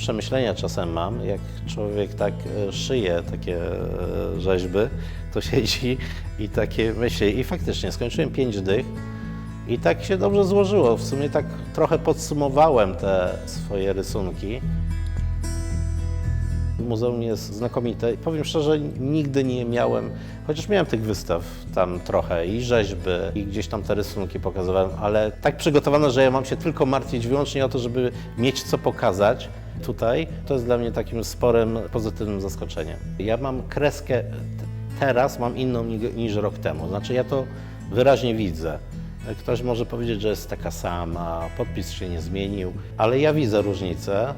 przemyślenia czasem mam, jak człowiek tak e, szyje takie e, rzeźby, to siedzi i takie myśli. I faktycznie skończyłem pięć dych i tak się dobrze złożyło. W sumie tak trochę podsumowałem te swoje rysunki. Muzeum jest znakomite. Powiem szczerze, nigdy nie miałem, chociaż miałem tych wystaw tam trochę i rzeźby, i gdzieś tam te rysunki pokazywałem, ale tak przygotowane, że ja mam się tylko martwić wyłącznie o to, żeby mieć co pokazać tutaj, to jest dla mnie takim sporym, pozytywnym zaskoczeniem. Ja mam kreskę, teraz mam inną ni- niż rok temu. Znaczy ja to wyraźnie widzę. Ktoś może powiedzieć, że jest taka sama, podpis się nie zmienił, ale ja widzę różnicę.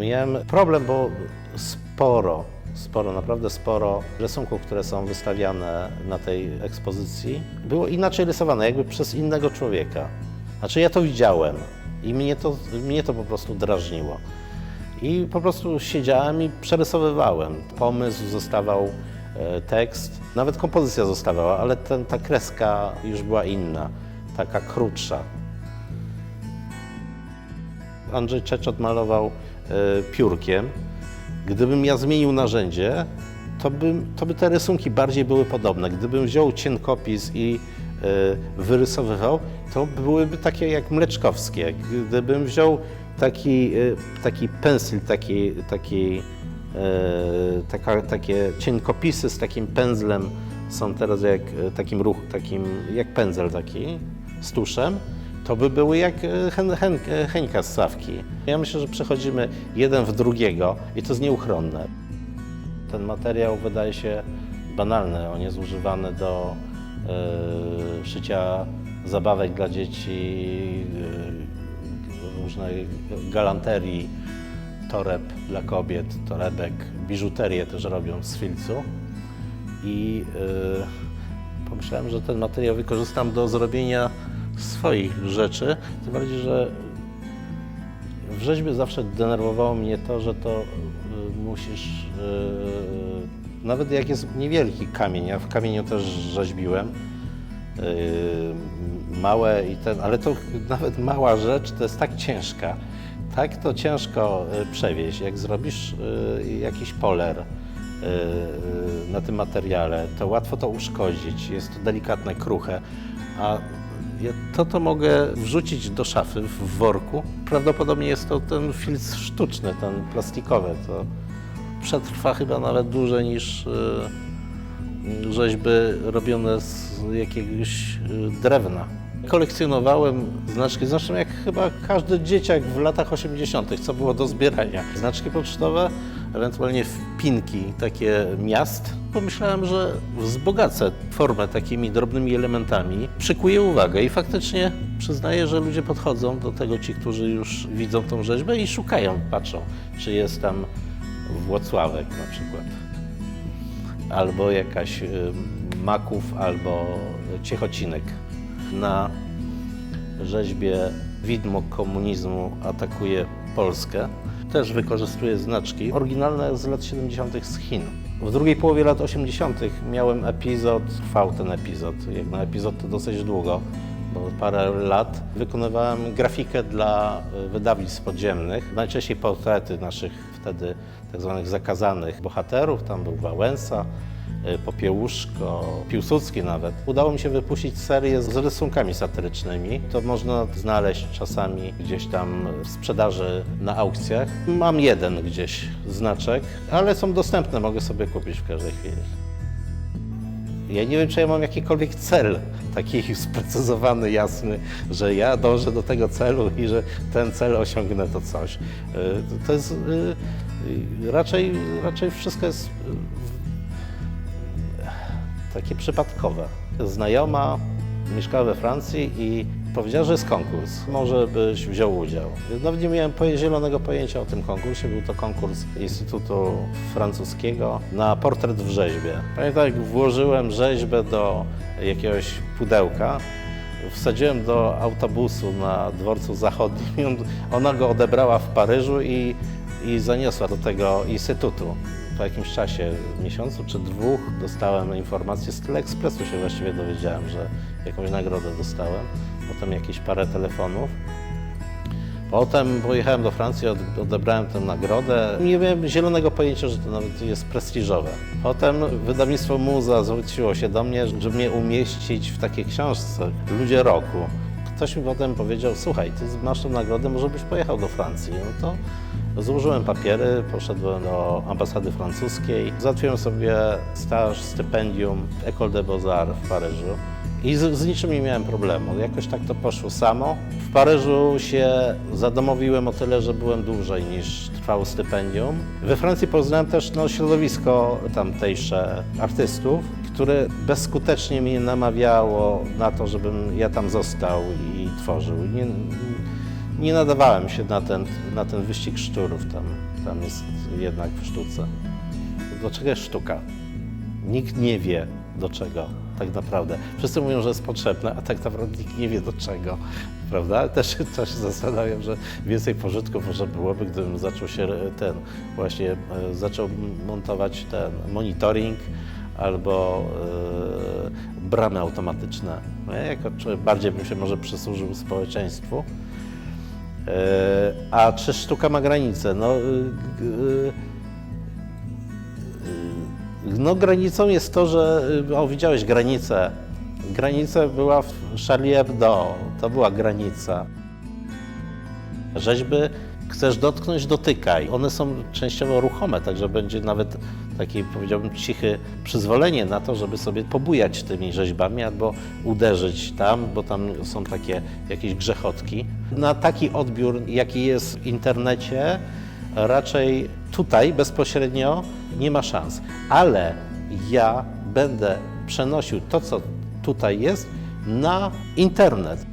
Miałem problem, bo sporo, sporo, naprawdę sporo rysunków, które są wystawiane na tej ekspozycji, było inaczej rysowane, jakby przez innego człowieka. Znaczy ja to widziałem i mnie to, mnie to po prostu drażniło. I po prostu siedziałem i przerysowywałem. Pomysł zostawał, e, tekst, nawet kompozycja zostawała, ale ten, ta kreska już była inna, taka krótsza. Andrzej Czeczot malował e, piórkiem. Gdybym ja zmienił narzędzie, to, bym, to by te rysunki bardziej były podobne. Gdybym wziął cienkopis i e, wyrysowywał, to byłyby takie jak mleczkowskie. Gdybym wziął taki, e, taki pensil, taki, taki, taka, takie cienkopisy z takim pędzlem, są teraz jak e, takim ruch, takim jak pędzel taki z tuszem, to by były jak e, hen, hen, Heńka z Sawki. Ja myślę, że przechodzimy jeden w drugiego i to jest nieuchronne. Ten materiał wydaje się banalny, on jest używany do e, szycia zabawek dla dzieci, e, różnej galanterii, toreb dla kobiet, torebek, biżuterię też robią z filcu. I e, pomyślałem, że ten materiał wykorzystam do zrobienia swoich rzeczy, tym bardziej, że w rzeźbie zawsze denerwowało mnie to, że to y, musisz, y, nawet jak jest niewielki kamień, ja w kamieniu też rzeźbiłem, małe i ten, ale to nawet mała rzecz to jest tak ciężka, tak to ciężko y, przewieźć, jak zrobisz y, jakiś poler, y, na tym materiale, to łatwo to uszkodzić, jest to delikatne, kruche, a ja to to mogę wrzucić do szafy w worku. Prawdopodobnie jest to ten filc sztuczny, ten plastikowy. To przetrwa chyba nawet dłużej niż rzeźby robione z jakiegoś y, drewna. Kolekcjonowałem znaczki, zresztą jak chyba każdy dzieciak w latach 80., co było do zbierania. Znaczki pocztowe, ewentualnie wpinki takie miast. Pomyślałem, że wzbogacę formę takimi drobnymi elementami, przykuję uwagę i faktycznie przyznaję, że ludzie podchodzą do tego, ci, którzy już widzą tą rzeźbę i szukają, patrzą, czy jest tam Włocławek na przykład albo jakaś y, Maków, albo Ciechocinek. Na rzeźbie widmo komunizmu atakuje Polskę. Też wykorzystuje znaczki oryginalne z lat 70. z Chin. W drugiej połowie lat 80. miałem epizod, trwał ten epizod. Jak na epizod to dosyć długo, bo parę lat wykonywałem grafikę dla y, wydawnictw podziemnych, najczęściej portrety naszych wtedy tak zwanych zakazanych bohaterów. Tam był Wałęsa, y, Popiełuszko, Piłsudski nawet. Udało mi się wypuścić serię z rysunkami satyrycznymi. To można znaleźć czasami gdzieś tam w sprzedaży na aukcjach. Mam jeden gdzieś znaczek, ale są dostępne, mogę sobie kupić w każdej chwili. Ja nie wiem, czy ja mam jakikolwiek cel taki sprecyzowany, jasny, że ja dążę do tego celu i że ten cel osiągnę to coś. Y, To jest y, raczej, raczej wszystko jest y, takie przypadkowe. Znajoma mieszkała we Francji i powiedziała, że jest konkurs. Może byś wziął udział. Nawet nie miałem zielonego pojęcia o tym konkursie. Był to konkurs Instytutu Francuskiego na portret w rzeźbie. Pamiętam, jak włożyłem rzeźbę do jakiegoś pudełka, wsadziłem do autobusu na dworcu zachodnim ona go odebrała w Paryżu i, i zaniosła do tego instytutu. Po jakimś czasie, miesiącu czy dwóch, dostałem informację z Teleekspresu się właściwie dowiedziałem, że jakąś nagrodę dostałem. Potem jakieś parę telefonów. Potem pojechałem do Francji, od- odebrałem tę nagrodę. Nie miałem zielonego pojęcia, że to nawet jest prestiżowe. Potem wydawnictwo Muza zwróciło się do mnie, żeby mnie umieścić w takiej książce Ludzie Roku. Ktoś mi potem powiedział, słuchaj, ty masz tę nagrodę, może byś pojechał do Francji. No to złożyłem papiery, poszedłem do ambasady francuskiej, załatwiłem sobie staż, stypendium w École des Beaux-Arts w Paryżu. I z, z niczym nie miałem problemu. Jakoś tak to poszło samo. W Paryżu się zadomowiłem o tyle, że byłem dłużej niż trwało stypendium. We Francji poznałem też no, środowisko tamtejsze artystów, które bezskutecznie mnie namawiało na to, żebym ja tam został i tworzył. Nie, nie nadawałem się na ten, na ten wyścig szczurów. Tam, tam jest jednak w sztuce. Do czego jest sztuka? Nikt nie wie do czego tak naprawdę. Wszyscy mówią, że jest potrzebne, a tak naprawdę nikt nie wie do czego, prawda? Też, się zastanawiam, że więcej pożytku może byłoby, gdybym zaczął się ten, właśnie e, zaczął montować ten monitoring albo e, bramy automatyczne. No, ja jako bardziej bym się może przysłużył społeczeństwu. E, a czy sztuka ma granice? No, y, y, no granicą jest to, że y, o, widziałeś granicę. Granica była w Charlie Hebdo, to była granica. Rzeźby chcesz dotknąć, dotykaj. One są częściowo ruchome, także będzie nawet takie, powiedziałbym, cichy przyzwolenie na to, żeby sobie pobujać tymi rzeźbami albo uderzyć tam, bo tam są takie jakieś grzechotki. Na taki odbiór, jaki jest w internecie, raczej tutaj bezpośrednio nie ma szans. Ale ja będę przenosił to, co tutaj jest, na internet.